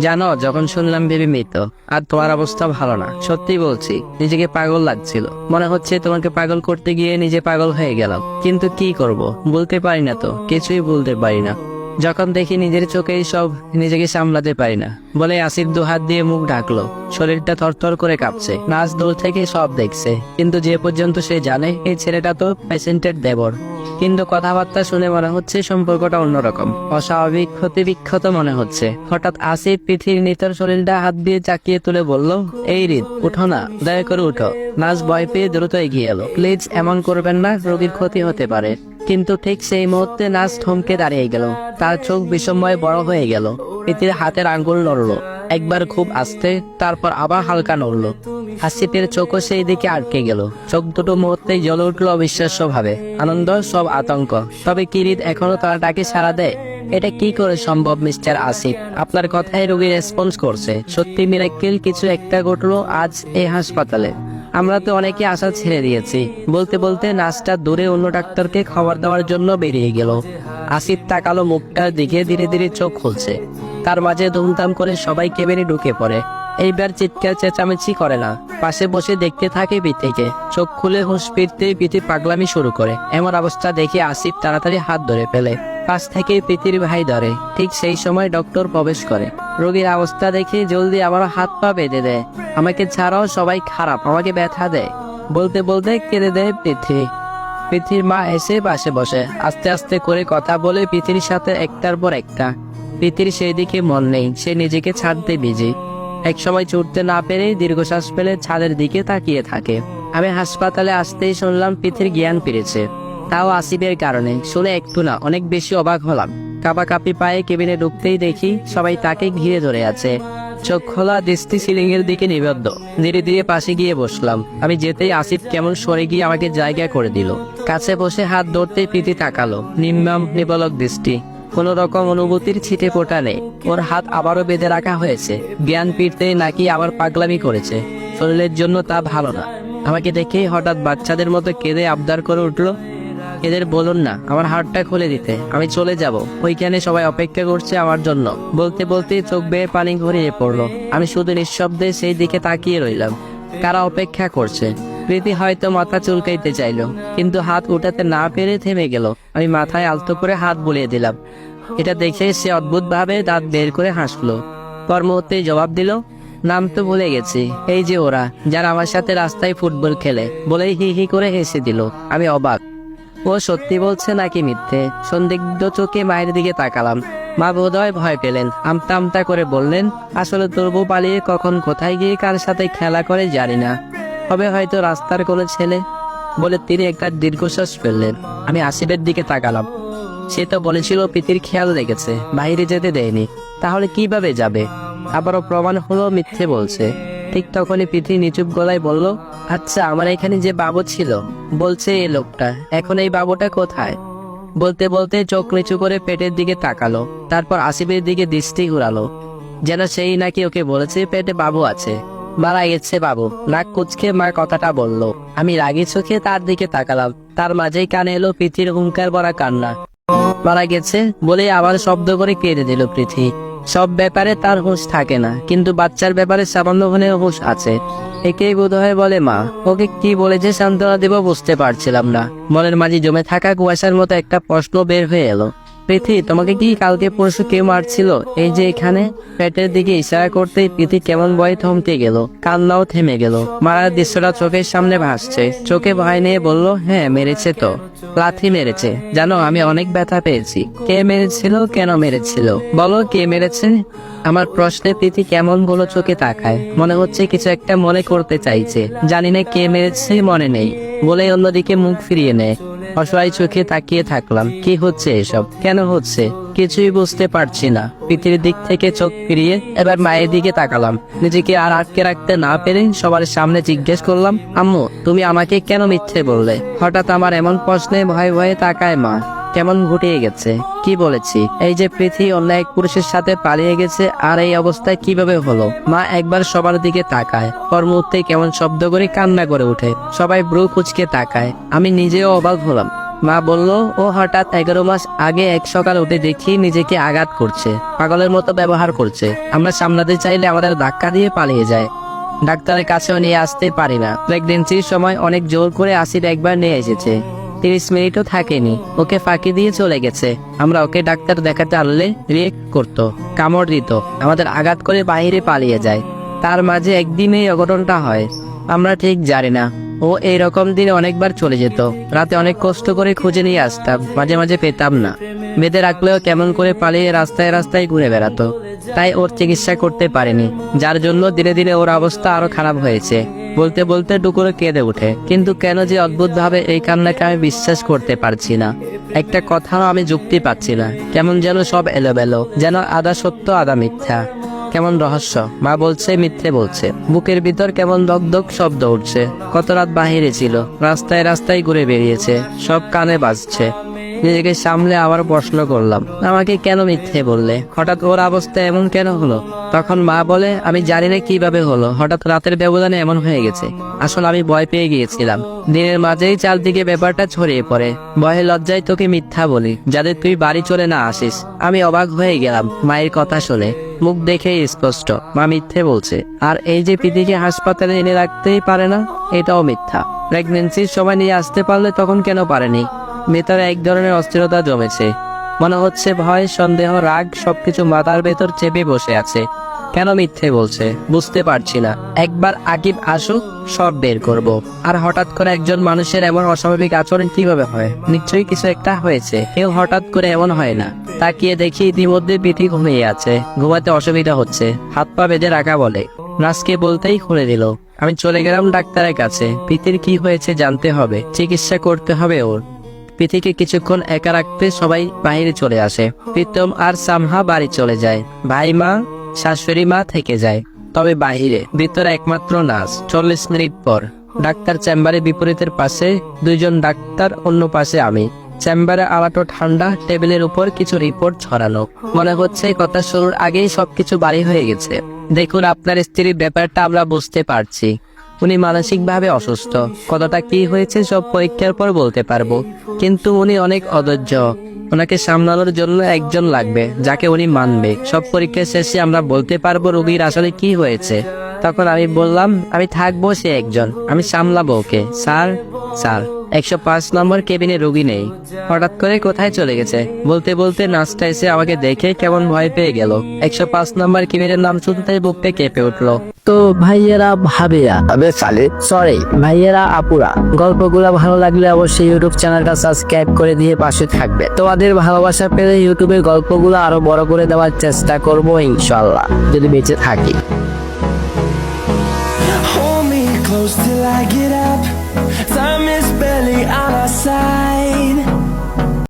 জানো, যখন শুনলাম বেবি মৃত, আর তোমার অবস্থা ভালো না, সত্যি বলছি, নিজেকে পাগল লাগছিল। মনে হচ্ছে তোমাকে পাগল করতে গিয়ে নিজে পাগল হয়ে গেলাম। কিন্তু কি করব, বলতে পারি না তো, কিছুই বলতে পারি না। যখন দেখি নিজের চোখেই সব নিজেকে সামলাতে পারি না, বলে আসিফ দু হাত দিয়ে মুখ ঢাকলো। শরীরটা থরথর করে কাঁপছে। নাচ দূর থেকে সব দেখছে। কিন্তু যে পর্যন্ত সে জানে, এই ছেলেটা তো পেশেন্টের দেবর। কিন্তু কথাবার্তা শুনে মনে হচ্ছে সম্পর্কটা অন্যরকম। অস্বাভাবিক ক্ষতি বিক্ষত মনে হচ্ছে। হঠাৎ আসিফ পৃথিবীর নিতর শরীরটা হাত দিয়ে চাকিয়ে তুলে বলল, এই রিত উঠো না, দয়া করে উঠো। নাচ ভয় পেয়ে দ্রুত এগিয়ে এলো। প্লিজ, এমন করবেন না, রোগীর ক্ষতি হতে পারে। কিন্তু ঠিক সেই মুহূর্তে নাচ থমকে দাঁড়িয়ে গেল। তার চোখ বিষময় বড় হয়ে গেল। পৃথিবীর হাতের আঙ্গুল নড়লো। একবার খুব আস্তে, তারপর আবার হালকা নড়লো। হাসিপের চোখও সেই দিকে আটকে গেল। চোখ দুটো মুহূর্তেই জ্বলে উঠল অবিশ্বাস্য ভাবে আনন্দ, সব আতঙ্ক। তবে কিরিত এখনও তার ডাকে সাড়া দেয়। এটা কি করে সম্ভব, মিস্টার আসিফ? আপনার কথায় রোগী রেসপন্স করছে। সত্যি মিরাক্কেল কিছু একটা ঘটলো আজ এই হাসপাতালে। আমরা তো অনেকে আশা ছেড়ে দিয়েছি। বলতে বলতে নাচটা দূরে অন্য ডাক্তারকে খবর দেওয়ার জন্য বেরিয়ে গেল। আসিফ তাকালো মুখটার দিকে, ধীরে ধীরে চোখ খুলছে। তার মাঝে ধুমধাম করে সবাই কেবিনে ঢুকে পড়ে। এইবার চিৎকার চেঁচামেচি করে না। পাশে বসে দেখতে থাকে পিথিকে চোখ খুলে হুঁশ ফিরতে পিথি পাগলামি শুরু করে। এমন অবস্থা দেখে আসিফ তাড়াতাড়ি হাত ধরে ফেলে। পাশ থেকে পিতির ভাই ধরে। ঠিক সেই সময় ডক্টর প্রবেশ করে। রোগীর অবস্থা দেখে জলদি আবার হাত পা বেঁধে দেয়। আমাকে ছাড়াও সবাই খারাপ, আমাকে ব্যথা দেয়। বলতে বলতে কেঁদে দেয় পৃথিবী। পৃথিবীর মা এসে পাশে বসে। আস্তে আস্তে করে কথা বলে পৃথিবীর সাথে একটার পর একটা। পৃথিবীর সেই দিকে মন নেই, সে নিজেকে ছাড়তে বিজি। এক সময় চড়তে না পেরে দীর্ঘশ্বাস ফেলে ছাদের দিকে তাকিয়ে থাকে। আমি হাসপাতালে আসতেই শুনলাম পৃথিবীর জ্ঞান ফিরেছে। তাও আসিফের কারণে। শুনে একটু না, অনেক বেশি অবাক হলাম। কাপি পায়ে কেবিনে ঢুকতেই দেখি সবাই তাকে ঘিরে ধরে আছে। চোখ খোলা, দৃষ্টি সিলিং এর দিকে নিবদ্ধ। ধীরে ধীরে পাশে গিয়ে বসলাম। আমি যেতেই আসিফ কেমন সরে গিয়ে আমাকে জায়গা করে দিল। কাছে বসে হাত ধরতে প্রীতি তাকালো। নিম্নম, নিবলক দৃষ্টি। কোন রকম অনুভূতির ছিটে ফোটা নেই। ওর হাত আবারও বেঁধে রাখা হয়েছে। জ্ঞান ফিরতে নাকি আবার পাগলামি করেছে। শরীরের জন্য তা ভালো না। আমাকে দেখেই হঠাৎ বাচ্চাদের মতো কেঁদে আবদার করে উঠল এদের বলুন না, আমার হাড়টা খুলে দিতে। আমি চলে যাব। ওইখানে সবাই অপেক্ষা করছে আমার জন্য। বলতে বলতে চোখ বেয়ে পানি ঘুরিয়ে পড়ল। আমি শুধু নিঃশব্দে সেই দিকে তাকিয়ে রইলাম। কারা অপেক্ষা করছে? প্রীতি হয়তো মাথা চুলকাইতে চাইলো, কিন্তু হাত উঠাতে না পেরে থেমে গেল। আমি মাথায় আলতো করে হাত বুলিয়ে দিলাম। এটা দেখে সে অদ্ভুত ভাবে দাঁত বের করে হাসলো। পর জবাব দিল, নাম তো ভুলে গেছি। এই যে ওরা, যারা আমার সাথে রাস্তায় ফুটবল খেলে, বলেই হি হি করে হেসে দিল। আমি অবাক। ও সত্যি বলছে নাকি মিথ্যে? সন্দিগ্ধ চোখে মায়ের দিকে তাকালাম। মা বোধহয় ভয় পেলেন। আমতা আমতা করে বললেন, আসলে তোর পালিয়ে কখন কোথায় গিয়ে কার সাথে খেলা করে জানি না। হবে হয়তো রাস্তার কোনো ছেলে। বলে তিনি একটা দীর্ঘশ্বাস ফেললেন। আমি আসিফের দিকে তাকালাম। সে তো বলেছিল প্রীতির খেয়াল রেখেছে, বাইরে যেতে দেয়নি। তাহলে কীভাবে যাবে? আবারও প্রমাণ হলো মিথ্যে বলছে। ঠিক তখনই পৃথিবী নিচুপ গলায় বলল আচ্ছা আমার এখানে যে বাবু ছিল, বলছে এই লোকটা। এখন এই বাবুটা কোথায়? বলতে বলতে চোখ নিচু করে পেটের দিকে তাকালো। তারপর আসিফের দিকে দৃষ্টি ঘুরালো। যেন সেই নাকি ওকে বলেছে, পেটে বাবু আছে। মারা গেছে বাবু। নাক কুচকে মা কথাটা বলল, আমি রাগি চোখে তার দিকে তাকালাম। তার মাঝেই কানে এলো পৃথির হুঙ্কার ভরা কান্না। মারা গেছে বলে আবার শব্দ করে কেঁদে দিল পৃথি সব ব্যাপারে তার হুঁশ থাকে না, কিন্তু বাচ্চার ব্যাপারে সামান্য হলেও হুঁশ আছে। একেই বোধহয় বলে মা। ওকে কি বলেছে সান্ত্বনা দেব বুঝতে পারছিলাম না। মনের মাঝে জমে থাকা কুয়াশার মতো একটা প্রশ্ন বের হয়ে এলো। প্রীতি, তোমাকে কি কালকে পরশু কেউ মারছিল? এই যে এখানে, পেটের দিকে ইশারা করতেই প্রীতি কেমন ভয় থমকে গেল, কান্নাও থেমে গেল। মারার দৃশ্যটা চোখের সামনে ভাসছে। চোখে ভয় নিয়ে বলল হ্যাঁ মেরেছে তো। লাথি মেরেছে। জানো, আমি অনেক ব্যথা পেয়েছি। কে মেরেছিল, কেন মেরেছিল? বলো, কে মেরেছে? আমার প্রশ্নে প্রীতি কেমন বলো চোখে তাকায়। মনে হচ্ছে কিছু একটা মনে করতে চাইছে। জানি না কে মেরেছে, মনে নেই। বলে অন্যদিকে মুখ ফিরিয়ে নেয়। অসহায় চোখে তাকিয়ে থাকলাম, কি হচ্ছে এসব? কেন হচ্ছে? কিছুই বুঝতে পারছি না। পৃথিবীর দিক থেকে চোখ ফিরিয়ে এবার মায়ের দিকে তাকালাম। নিজেকে আর আটকে রাখতে না পেরে সবার সামনে জিজ্ঞেস করলাম, আম্মু, তুমি আমাকে কেন মিথ্যে বললে? হঠাৎ আমার এমন প্রশ্নে ভয়ে ভয়ে তাকায় মা। কেমন ঘটিয়ে গেছে? কি বলেছি? এই যে পৃথিবী অন্য এক পুরুষের সাথে পালিয়ে গেছে, আর এই অবস্থায় কীভাবে হলো? মা একবার সবার দিকে তাকায়। পর মুহূর্তে কেমন শব্দ করে কান্না করে ওঠে। সবাই ব্রু কুচকে তাকায়। আমি নিজেও অবাক হলাম। মা বলল, ও হঠাৎ এগারো মাস আগে এক সকাল উঠে দেখি নিজেকে আঘাত করছে। পাগলের মতো ব্যবহার করছে। আমরা সামলাতে চাইলে আমাদের ধাক্কা দিয়ে পালিয়ে যায়। ডাক্তারের কাছেও নিয়ে আসতে পারি না। প্রেগনেন্সির সময় অনেক জোর করে আসিড একবার নিয়ে এসেছে। তিরিশ মিনিটও থাকেনি। ওকে ফাঁকি দিয়ে চলে গেছে। আমরা ওকে ডাক্তার দেখাতে আনলে রিয়েক্ট করতো, কামড় দিত, আমাদের আঘাত করে বাইরে পালিয়ে যায়। তার মাঝে একদিনেই অঘটনটা হয়। আমরা ঠিক জানি না। ও এই রকম দিনে অনেকবার চলে যেত। রাতে অনেক কষ্ট করে খুঁজে নিয়ে আসতাম, মাঝে মাঝে পেতাম না। বেঁধে রাখলেও কেমন করে পালিয়ে রাস্তায় রাস্তায় ঘুরে বেড়াতো। তাই ওর চিকিৎসা করতে পারেনি, যার জন্য ধীরে ধীরে ওর অবস্থা আরও খারাপ হয়েছে। বলতে বলতে ডুকুরে কেঁদে ওঠে, কিন্তু কেন যে অদ্ভুত ভাবে এই কান্নাকে আমি বিশ্বাস করতে পারছি না। একটা কথাও আমি যুক্তি পাচ্ছি না, কেমন যেন সব এলোমেলো, যেন আদা সত্য আদা মিথ্যা। কেমন রহস্য? মা বলছে, মিথ্যে বলছে। বুকের ভিতর কেমন দগদগ শব্দ উঠছে। কত রাত বাহিরে ছিল। রাস্তায় রাস্তায় ঘুরে বেরিয়েছে। সব কানে বাজছে। নিজেকে সামলে আবার প্রশ্ন করলাম, আমাকে কেন মিথ্যে বললে? হঠাৎ ওর অবস্থা এমন কেন হলো? তখন মা বলে, আমি জানি না কীভাবে হলো। হঠাৎ রাতের ব্যবধানে এমন হয়ে গেছে। আসলে আমি ভয় পেয়ে গিয়েছিলাম। দিনের মাঝেই চারদিকে ব্যাপারটা ছড়িয়ে পড়ে। ভয়ে লজ্জায় তোকে মিথ্যা বলি যাদের তুই বাড়ি চলে না আসিস। আমি অবাক হয়ে গেলাম মায়ের কথা শুনে। মুখ দেখেই স্পষ্ট। মা মিথ্যে বলছে। আর এই যে পিদিকে হাসপাতালে এনে রাখতেই পারে না, এটাও মিথ্যা। প্রেগনেন্সির সময় নিয়ে আসতে পারলে তখন কেন পারেনি? ভেতরে এক ধরনের অস্থিরতা জমেছে। মনে হচ্ছে ভয়, সন্দেহ, রাগ সবকিছু মাথার ভেতর চেপে বসে আছে। কেন মিথ্যে বলছে? বুঝতে পারছি না। একবার আকিব আসুক, সব বের করব। আর হঠাৎ করে একজন মানুষের এমন অস্বাভাবিক আচরণ কীভাবে হয়? নিশ্চয়ই কিছু একটা হয়েছে। কেউ হঠাৎ করে এমন হয় না। তাকিয়ে দেখি ইতিমধ্যে পিঠি ঘুমিয়ে আছে। ঘুমাতে অসুবিধা হচ্ছে। হাত পা বেঁধে রাখা বলে। নার্সকে বলতেই খুলে দিল, আমি চলে গেলাম ডাক্তারের কাছে। পিতির কি হয়েছে জানতে হবে। চিকিৎসা করতে হবে ওর। পিথিকে কিছুক্ষণ একা রাখতে সবাই বাইরে চলে আসে। প্রীতম আর সামহা বাড়ি চলে যায়। ভাই মা শাশুড়ি মা থেকে যায়। তবে বাহিরে ভিতরে একমাত্র নার্স। চল্লিশ মিনিট পর ডাক্তার চেম্বারে বিপরীতের পাশে দুইজন ডাক্তার অন্য পাশে আমি। চেম্বারে আলাটো ঠান্ডা, টেবিলের উপর কিছু রিপোর্ট ছড়ানো। মনে হচ্ছে কথা শুরুর আগেই সবকিছু বাড়ি হয়ে গেছে। দেখুন, আপনার স্ত্রীর ব্যাপারটা আমরা বুঝতে পারছি। উনি মানসিকভাবে অসুস্থ। কতটা কি হয়েছে সব পরীক্ষার পর বলতে পারব। কিন্তু উনি অনেক অধৈর্য। ওনাকে সামলানোর জন্য একজন লাগবে, যাকে উনি মানবে। সব পরীক্ষা শেষে আমরা বলতে পারব রোগীর আসলে কি হয়েছে। তখন আমি বললাম, আমি থাকব সে একজন। আমি সামলাবো ওকে। Sir sir. একশো পাঁচ নম্বর কেবিনে রোগী নেই। হঠাৎ করে কোথায় চলে গেছে? বলতে বলতে নাচটা এসে আমাকে দেখে কেমন ভয় পেয়ে গেল। একশো পাঁচ নম্বর কেবিনের নাম শুনতে বুকটা কেঁপে উঠল। তো ভাইয়েরা ভাবেরা সালে। সরি ভাইয়েরা আপুরা গল্পগুলো ভালো লাগলে অবশ্যই ইউটিউব চ্যানেলটা সাবস্ক্রাইব করে দিয়ে পাশে থাকবে। তোমাদের ভালোবাসা পেলে ইউটিউবের গল্পগুলো আরও বড় করে দেওয়ার চেষ্টা করব ইনশাল্লাহ যদি বেঁচে থাকি। Hold me close till I get up. side.